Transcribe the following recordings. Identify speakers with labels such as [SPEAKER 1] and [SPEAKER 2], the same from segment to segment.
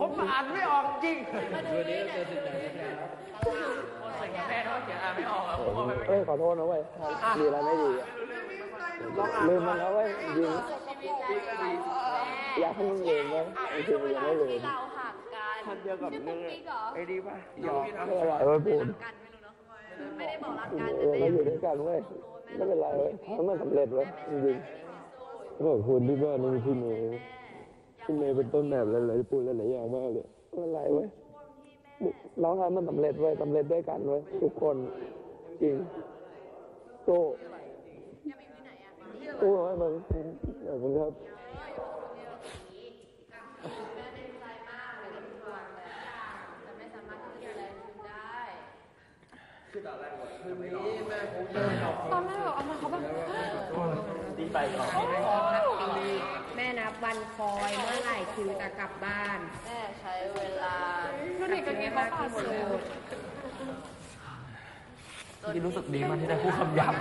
[SPEAKER 1] ผมอ่านไม่ออกจริง
[SPEAKER 2] วันนี้เจอสิ่งไหนนะครับ
[SPEAKER 1] คนใส่แม่เขาเขียนอ่านไม่ออกอะผมเอาไปไม่
[SPEAKER 3] เอ้ยขอโทษนะเว้ยดีอะไรไม่ดีอะลืมมันแล้วเว้ยจริงอยากให้มึงลืมเว้ยจริงๆมันยังไม่ลืม
[SPEAKER 4] เราหักกัน
[SPEAKER 1] ทันเดียวกับ
[SPEAKER 4] ชื่อ
[SPEAKER 1] นึ
[SPEAKER 4] ปุ๊
[SPEAKER 1] ง
[SPEAKER 4] กปิ๊กเหรอ
[SPEAKER 1] ไอ้ดีป่ะยอก
[SPEAKER 3] ไม่เป็นไรเว้ยพูด
[SPEAKER 4] กันไม่รู้เนาะไม่ได้บอกรักกัน
[SPEAKER 3] เออเราอยู่ด้วยกันเว้ยไม่เป็นไรเว้ยถ้ามันสำเร็จเว้ยจริงๆขอบคุณที่บ้านนี่พี่เมย์ พี่เมย์เป็นต้นแบบหลายๆพูดหลายๆอย่างมากเลยไม่เป็นไรเว้ยเราทำมันสำเร็จเว้ยสำเร็จด้วยกันเว้ยทุกคนจริงโก้โก้ให้มันขอบคุณครับ
[SPEAKER 4] ตอนแรกแบบเอามาเขาแบบ
[SPEAKER 1] ดี ไปก่อน
[SPEAKER 5] แม่นับวันคอยเมื่อไหร่คือจะกลับบ้าน
[SPEAKER 4] แม่ใช้เวลา
[SPEAKER 5] ดูดิกันมากที่สุด
[SPEAKER 1] ที่รู้สึกดีมากที่ได้พูดคำหยาบ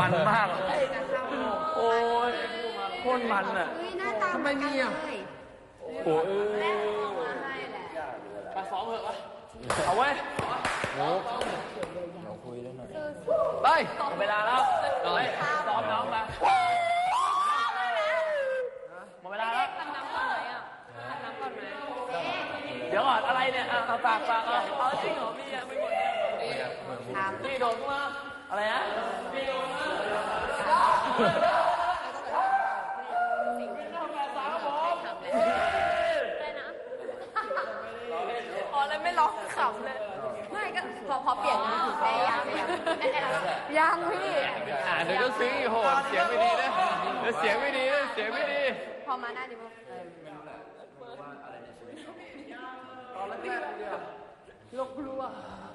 [SPEAKER 1] มันมาก โอ้ยโคตรมันอะ
[SPEAKER 5] เฮ้ยหน้าตา
[SPEAKER 1] ทำไมมีอะ
[SPEAKER 5] เลย
[SPEAKER 1] โอ้ย
[SPEAKER 5] มาให้แหละ
[SPEAKER 1] ไปซ้อมเถอะวะเอาไว้ย
[SPEAKER 2] เราคุยได้หน่อย
[SPEAKER 1] ไปเวลาแล้วไปซ้อมน้องมาหมดเวลาแล้ว
[SPEAKER 4] ทำน้ำก่อนไหมอะทำน้ำก่อนไหม
[SPEAKER 1] เดี๋ยวก่อนอะไรเนี่ยอะเอาปากปากเอาเอาจริงเหรอพี่ยังไม่หมดเนี่ย
[SPEAKER 5] ถาม
[SPEAKER 1] พี่โดนมาอะไรนะพี่โดนมาสิ่งที่ต้องการสาวผม
[SPEAKER 4] ได้นะอ๋อแล้วไม่ร้องขำเลย ไม่ก็พอพอเปลี่ยนมือถือแม่ยัง ยังพี่
[SPEAKER 1] อ่าเดี๋ยวก็ซื้ออีกโหดเสียงไม่ดีนะเดี๋ยวเสียงไม่ดีนะเสียงไม่ดี
[SPEAKER 4] พอมาหน้านี้ปุ๊บ
[SPEAKER 1] ลกลัว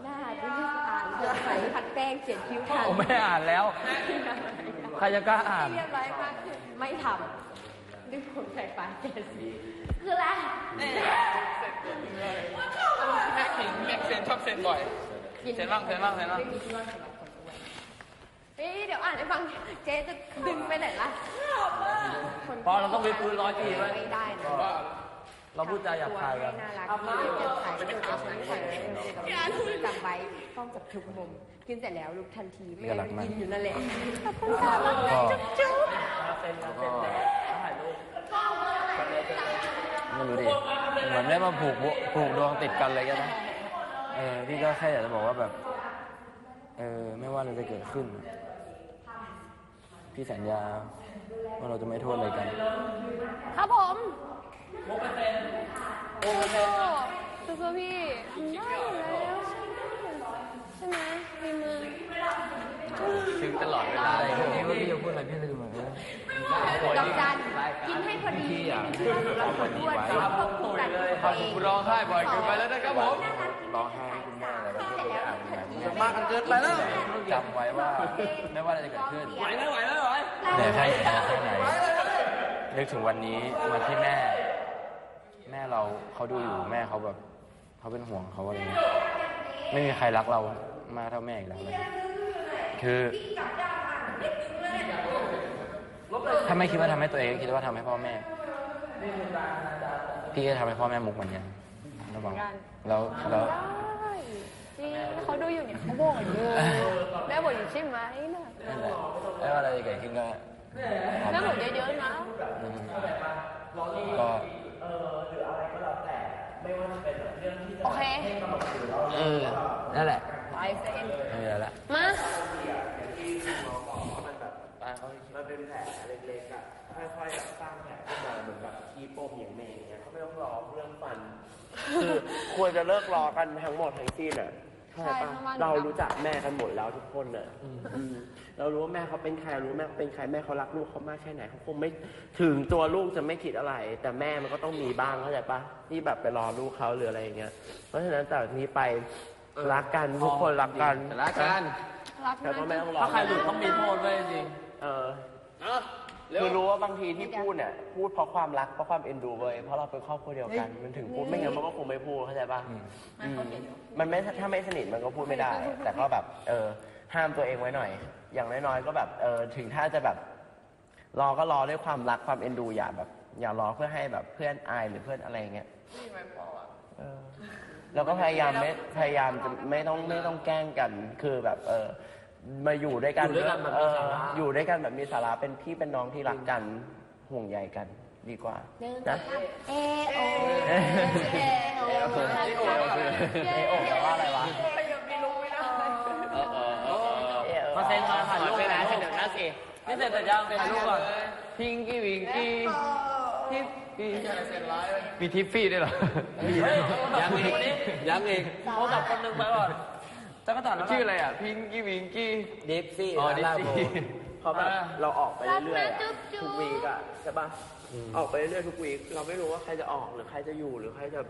[SPEAKER 4] หน้าที่ไม่สะอาดใส่ผัดแป้งเขียนคิ้วทัน
[SPEAKER 1] ผมไม่อ่านแล้ว ใครจะกล้าอ่าน
[SPEAKER 4] เรียบร้อยมากคือไม่ทำด้วยคนใส่ปากเจสีคืออะไร
[SPEAKER 1] แม็กเห็นแม็กเซนชอบเซนบ่อย เซนบ้างเซนบ้างเซนบ้าง
[SPEAKER 4] เฮ้ยเดี๋ยวอ่านให้ฟังเจ๊จะดึงไปไหนล่ะ
[SPEAKER 1] พอเราต้องไปปืนร้อยทีไว้
[SPEAKER 4] ไม่ได้นะ
[SPEAKER 1] เราพูดจาหยาบ
[SPEAKER 5] ตัว
[SPEAKER 1] คาย
[SPEAKER 5] ให้
[SPEAKER 1] กัน
[SPEAKER 5] น่ารักที่เป็นขายที่เอาคนใส่จำไว้ต้องจับทุกมุมกินเสร็จแล้วลุกทันทีไม่งั้นกินอยู่นั่นแหละ
[SPEAKER 2] ก็
[SPEAKER 5] จุ๊บ
[SPEAKER 1] เซนเซนถ่ายรูป
[SPEAKER 2] ไม่รู้ดิเหมือนได้มาผูกบุผูกดวงติดกันเลยกันนะเออพี่ก็แค่อยากจะบอกว่าแบบ เออ ไม่ว่าอะไรจะเกิดขึ้น พี่สัญญาว่าเราจะไม่โทษอะไรกัน
[SPEAKER 4] ครับผมโอ้โหสู้ๆพี่ทำได้อยู่แล้วใช่ไหมมีมือ
[SPEAKER 1] ถึงตลอดเวลาเลย
[SPEAKER 2] นี่ว่าพี่จะพูดอะไรพี่ลืมเหมือนกัน
[SPEAKER 5] ดอกจันกินให้พอดีเราควรด้วยเราควบคุมกันตัวเอง
[SPEAKER 1] คุณร้องไห้บ่อยเกินไปแล้วนะครับผม
[SPEAKER 2] ร้องไห้คุณแม่อะไรแบบนี้ อ่านแบบนี้
[SPEAKER 1] มากกันเกินไปแล้ว
[SPEAKER 2] จำไว้ว่าไม่ว่าอะไรจะเกิดขึ้น
[SPEAKER 1] ไหวแล้วไหวแล้วไหว
[SPEAKER 2] เหนื่อยแค่ไหนแค่ไหนนึกถึงวันนี้วันที่แม่ แม่เราเขาดูอยู่แม่เขาแบบเขาเป็นห่วงเขาอะไรเงี้ยไม่มีใครรักเรามากเท่าแม่อีกแล้วเลยคือถ้าไม่คิดว่าทำให้ตัวเองคิดว่าทำให้พ่อแม่ พี่ก็ทำให้พ่อแม่มุกเหมือนกันระวังแล้วแล้ว
[SPEAKER 4] จริงเขาดูอยู่เนี่ยเขาบอกอยู่แม่บอกอยู่ใช่ไหมน่ะ
[SPEAKER 2] นั่นแหละไม่ว่าอะไรจะเกิดขึ้นก็
[SPEAKER 4] แม่บอกเยอะๆนะ
[SPEAKER 2] อืมก็
[SPEAKER 4] โอเค
[SPEAKER 2] เออนั่นแหละ
[SPEAKER 4] ไปเซน
[SPEAKER 2] ไม่มีอะไรละ
[SPEAKER 4] มา
[SPEAKER 6] มันเป็นแผลเล็กๆอะค่อยๆสร้างแผลขึ้นมาเหมือนแบบคีโปมอย่างเมย์อย่างเงี้ยเขาไม่ต้องรอเรื่องฟันคือควรจะเลิกรอกันทั้งหมดทั้งสิ้นอะ เข้าใจปะเรารู้จักแม่กันหมดแล้วทุกคนอะอืมเรารู้ว่าแม่เขาเป็นใครรู้แม่เขาเป็นใครแม่เขารักลูกเขามากแค่ไหนเขาคงไม่ถึงตัวลูกจะไม่คิดอะไร แต่แม่มันก็ต้องมีบ้างเข้าใจปะที่แบบไปรอลูกเขาหรืออะไรอย่างเงี้ย เพราะฉะนั้นจากนี้ไปรักกันทุกคนรักกัน
[SPEAKER 1] รักกัน
[SPEAKER 4] รัก
[SPEAKER 6] แต่ก็ไม่ต้องรอ
[SPEAKER 1] ถ้าใครหลุดต้องมีโทษไว้จริง
[SPEAKER 6] เออ คือรู้ว่าบางทีที่พูดเนี่ยพูดเพราะความรักเพราะความเอ็นดูเว้ยเพราะเราเป็นครอบครัวเดียวกันมันถึงพูดไม่งั้นมันก็คงไม่พูดเข้าใจป่ะอืมมันไม่ถ้าไม่สนิทมันก็พูดไม่ได้ แต่ก็แบบ เออ ห้ามตัวเองไว้หน่อย อย่างน้อยๆก็แบบเออถึงถ้าจะแบบรอก็รอด้วยความรักความเอ็นดูอย่าแบบ อย่ารอเพื่อให้แบบเพื่อนอายหรือเพื่อนอะไรเงี้ยเออแล้วก็พยายามไม่พยายามจะไม่ต้องไม่ต้องแกล้งกันคือแบบ เออ มาอยู่ด้วยกัน
[SPEAKER 1] อยู่ด้วยกันแบบ
[SPEAKER 6] เอ
[SPEAKER 1] มี
[SPEAKER 6] อ
[SPEAKER 1] สาระ
[SPEAKER 6] อยู่ด้วยกันแบบมีสาระเป็นพี่เป็นน้องที่รักกันห่วงใยกันดีกว่านะ
[SPEAKER 5] เอโอเอโอ
[SPEAKER 6] เอโอแปลว่าอะไรวะ
[SPEAKER 1] มาเซ็นมาถ่ายรูปนะเซ็นเดี๋ยวนะสินี่เสร็จแต่ยังถ่ายรูปก่อนพิงกี้วิงกี้ทิฟฟี่มีทิฟฟี่ด้วยเหรอ ยังอีกยังอีกโทรศัพท์คนหนึ่งไปก่อน จักรจันทร์ชื่ออะไรอะ พิงกี้วิงกี้
[SPEAKER 6] ดิฟซี่
[SPEAKER 1] อ๋อ
[SPEAKER 6] ลา
[SPEAKER 1] ดิฟ
[SPEAKER 6] โบ
[SPEAKER 1] ซี่
[SPEAKER 6] เพราะแบบ
[SPEAKER 1] อ่า
[SPEAKER 6] เราออกไปเรื่อยๆอะทุกวีกอะใช่ปะออกไปเรื่อยๆทุกวีกเราไม่รู้ว่าใครจะออกหรือใครจะอยู่หรือใครจะ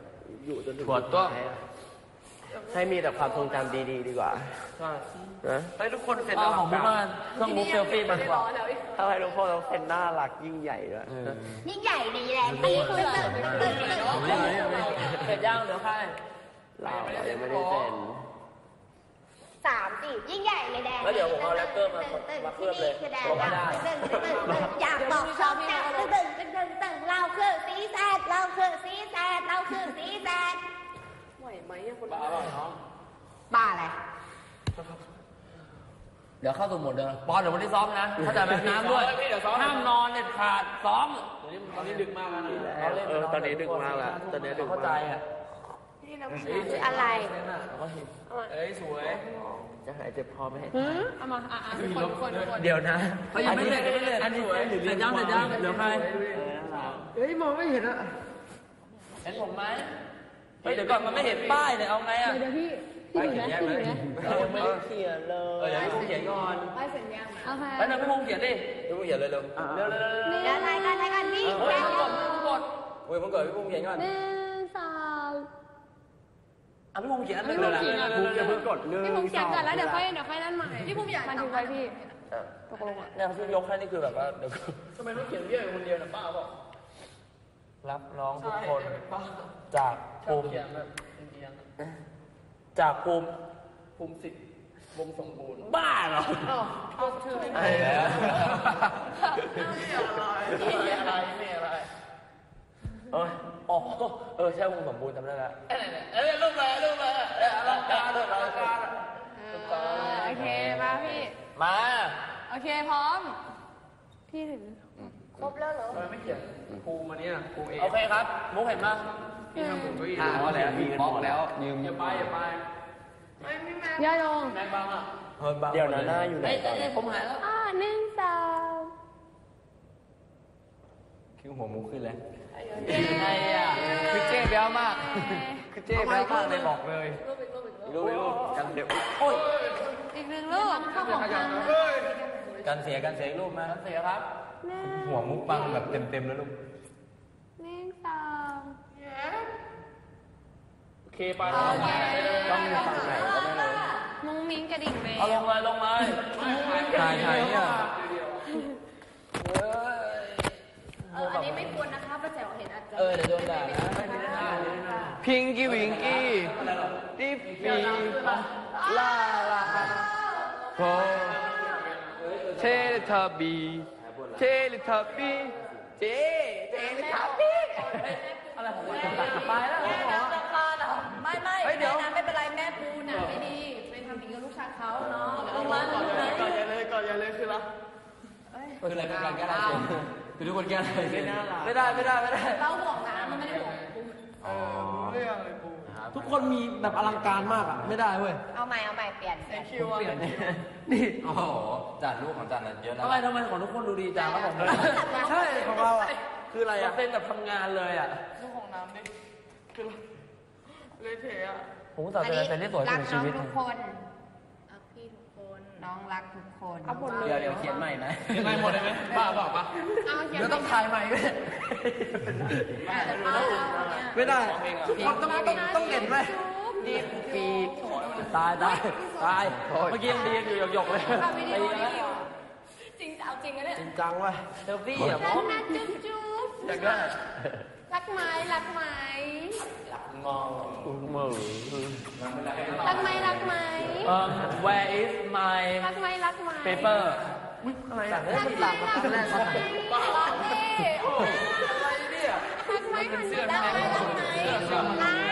[SPEAKER 6] อยู่จนถึง
[SPEAKER 1] ถั่วต้ม
[SPEAKER 6] สุดท้ายอะให้มีแต่ความทรงจำดีๆ ดีกว่า
[SPEAKER 1] ใช่
[SPEAKER 6] นะ
[SPEAKER 1] ให้ทุกคนเสร็จแล้วของพี่มาเครื่องบุ๊กเซลฟี่มาดีกว่า
[SPEAKER 6] ถ้าให้ทุกคนต้องเป็นน่ารักยิ่งใหญ่ด้วยนะ
[SPEAKER 5] ยิ่งใหญ่ดีแหละตีคือตึกตึกตึก
[SPEAKER 1] เสร็จยังเหลือใคร
[SPEAKER 6] เราเรายังไม่ได้เซ็น
[SPEAKER 5] สามสิยิ่งใหญ่เลยแดง
[SPEAKER 1] แล้วเดี๋ยวผมเอาแรปเตอร์มามาเคลือบเลย
[SPEAKER 5] คือแดง
[SPEAKER 1] บอกว่าได้
[SPEAKER 5] ตึกตึกตึกตึกอยากบอกชอบนะตึกตึกตึกตึกตึกเราคือสีแซดเราคือสีแซดเราคือสีแซด
[SPEAKER 1] บ้าเปล่าน้อง
[SPEAKER 5] บ้าอะไร
[SPEAKER 1] เดี๋ยวเข้าสู่โหมดเดิมบอลเดี๋ยววันนี้ซ้อมนะเข้าใจไหมน้ำด้วยห้ามนอนเด็ดขาดซ้อมตอนนี้ดึกมากแล้วนะ
[SPEAKER 6] เออตอนนี้ดึกมากแล้วตอนนี้ดึก
[SPEAKER 1] เข้าใจ
[SPEAKER 6] มาก
[SPEAKER 1] อะ
[SPEAKER 5] อะไร
[SPEAKER 1] เอ้ยสวย
[SPEAKER 6] จะหายเจ็บคอไหม
[SPEAKER 4] เอามาอะอะทุกคนทุกคนทุกคน
[SPEAKER 6] เดี๋ยวนะ
[SPEAKER 1] เขายังไม่เสร็จยังไม่เสร็จอันนี้เสร็จยังเสร็จยังเหลือใคร
[SPEAKER 6] เฮ้ยมองไม่เห็นอะ
[SPEAKER 1] เห็นผมไหมเฮ้ยเดี๋ยวก่อนมันไม่เห็นป้ายเนี่ยเอาไงอะ
[SPEAKER 4] เดี๋ยวพี่พี่อยู่นะพี่อยู่นะ
[SPEAKER 6] ยังไม่ได้เขียนเล
[SPEAKER 1] เออยเดี๋ยวพี่ภูมิเขียนก่อน
[SPEAKER 4] เอาค่ะ
[SPEAKER 1] แล้วนั่นพี่ภูมิเขียนดิพี่ภูมิเขียนเลยเร็วเร็วเร็วเร็ว
[SPEAKER 5] เดี๋ยวรายการรายการพี่
[SPEAKER 1] เฮ้
[SPEAKER 5] แซ
[SPEAKER 1] ย
[SPEAKER 5] ด
[SPEAKER 1] มึงกดมึงกดเฮ้ยมึงกดพี่ภูมิเขียนก่อน
[SPEAKER 4] หนึ่งสอง
[SPEAKER 1] อะพี่ภูมิเขียนอันหนึ่ง
[SPEAKER 4] พี่
[SPEAKER 1] เลย
[SPEAKER 4] ภูมิเขียนก่อน
[SPEAKER 6] อย่าเพิ่งกดหนึ่ง
[SPEAKER 4] พี่ผมเขียนก่อนแล้วเดี๋ยวค่อยเดี๋ยวค่อยนั่นใหม่พี่ผมอยากมันถึงไว้พี่
[SPEAKER 1] ตกลงอะเนี่ยพี่ยกให้นี่คือแบบว่าเดี๋ยวทำไมต้องเขียนเบี้ยคนเดียวนะป้าบอกรับน้องทุกคนจากภูมิจากภูมิภูมิสิทธิ์วงสมบูรณ์บ้าเหรอเอาชื่ออะไรไม่อะไรไม่อะไรเอออ๋อเออใช่วงสมบูรณ์จำได้แล้ว เค
[SPEAKER 4] พร้อม พี่ถึง
[SPEAKER 5] ครบแล้วเหรอ
[SPEAKER 1] โอเคครับ มุกเห็นปะอ่าว่าแล้วมีบล็อกแล้วยืมอย่าไปอย่าไป
[SPEAKER 4] ย่าลง
[SPEAKER 1] แม็กบังอะ
[SPEAKER 6] เดี๋ยวนะหน้าอยู่ไหนก่อน
[SPEAKER 1] ผมหายแล้ว
[SPEAKER 4] อ่าหนึ่งสอง
[SPEAKER 2] คิ้วหัวมุกขึ้นแล้ว
[SPEAKER 1] ไงอะคือเจ๊แบ๊วมากคือเจ๊แบ๊วมากเลยบอกเลย
[SPEAKER 6] รู้รู้กันเดี๋ยว
[SPEAKER 4] อีกหนึ่งลูกข้าวของ กัน
[SPEAKER 2] การเสียการเสียอีกรูปมา
[SPEAKER 1] เสียครับ
[SPEAKER 4] หนึ่ง
[SPEAKER 2] หัวมุกบังแบบเต็มๆแล้วลูก
[SPEAKER 4] หนึ่งสอง
[SPEAKER 1] โอเคไป
[SPEAKER 4] โอเค
[SPEAKER 6] ต้องอยู่ฝั่งไหนก็ไม่รู้
[SPEAKER 4] มุ้งมิ้งกระดิ่งแมว
[SPEAKER 1] เอาลงเลยลงเลย
[SPEAKER 2] ถ่ายถ่ายเนี่ย
[SPEAKER 5] เอออันนี้ไม่ควรนะคะป้าแจ๋วเห็นอาจจะ
[SPEAKER 1] เออเดี๋ยวโดนด่านะพิงกี้วิงกี้ดิฟฟี่ลา เทเลทับบี้เทเลทับบี้เจเทเลทับบี้อะไรของมันไปแล้ว
[SPEAKER 5] แม่น้ำจะพาเหรอไม่ไม่
[SPEAKER 1] เฮ้ยเดี๋ยว
[SPEAKER 5] แม่น้ำไม่เป็นไรแม่ปูน่ะไม่ดีไปทำอย่างนี้กับลูกชายเขาเนาะลงมาลงมา
[SPEAKER 1] ก่อนอย่าเลยก่อนอย่าเลยคือละ
[SPEAKER 2] คืออะไรเป็นการแก้อะไรคือทุกคนแก้อะไร
[SPEAKER 1] ไม่ได้ไม่ได้ไม่ได้
[SPEAKER 5] เราห่วงน้ำมันไม่ได้ห่วงปู
[SPEAKER 1] ทุกคนมีแบบอลังการมากอะไม่ได้เว้ย
[SPEAKER 5] เอาใหม่เอาใหม่เปลี่ยนเปลี่ยน
[SPEAKER 1] คิวเปลี่ยนนี่
[SPEAKER 2] โอ้โหจัดรูปของจันน่ะเยอะนะ
[SPEAKER 1] ทำไมทำไมของทุกคนดูดีจังครับผมใช่ของเราอะคืออะไรอะเป็นแบบทำงานเลยอะดูของน้ำดิคือเลยเทอะผมตัด
[SPEAKER 5] อัน
[SPEAKER 1] เป็น
[SPEAKER 5] นี้
[SPEAKER 1] เป็นที่สวย
[SPEAKER 5] รั
[SPEAKER 1] สุ
[SPEAKER 5] ก
[SPEAKER 1] ด
[SPEAKER 5] น้
[SPEAKER 1] ชี
[SPEAKER 5] อง
[SPEAKER 1] วิต
[SPEAKER 5] ทุกคนรักพี่ทุกค นน้องรักทุกคน
[SPEAKER 2] เดี๋ยวเดี๋ยวเขียนใหม่นะ
[SPEAKER 1] เขียนใหม่หมดเลยไหมบ้าเปล่าปะ
[SPEAKER 5] เอาเขียน
[SPEAKER 1] เดี๋ยวต้องถ่ายใหม่ด้วยไม่ได้ทุกคนต้องต้องต้องเห็นไหมดีปีตายตายตายเมื่อกี้ยังดีอยู่หยกๆเลย
[SPEAKER 5] ทำวิดีโอนี้อยู่จริงเอาจริงกันเนี่ย
[SPEAKER 1] จริงจังว่ะเซลฟี่อะ
[SPEAKER 5] รักนะจุ๊บจุ๊บ
[SPEAKER 1] อยากได้
[SPEAKER 5] รักไหมรักไหม
[SPEAKER 1] มองมือ มือ
[SPEAKER 5] รักไหมรักไหม
[SPEAKER 1] Where is my
[SPEAKER 5] รักไหมรักไหม
[SPEAKER 1] paper อะไรสั่ง
[SPEAKER 5] ได้สั่งได้สั่งได้สั่งได้รักไห
[SPEAKER 1] มรักไหมรักไหม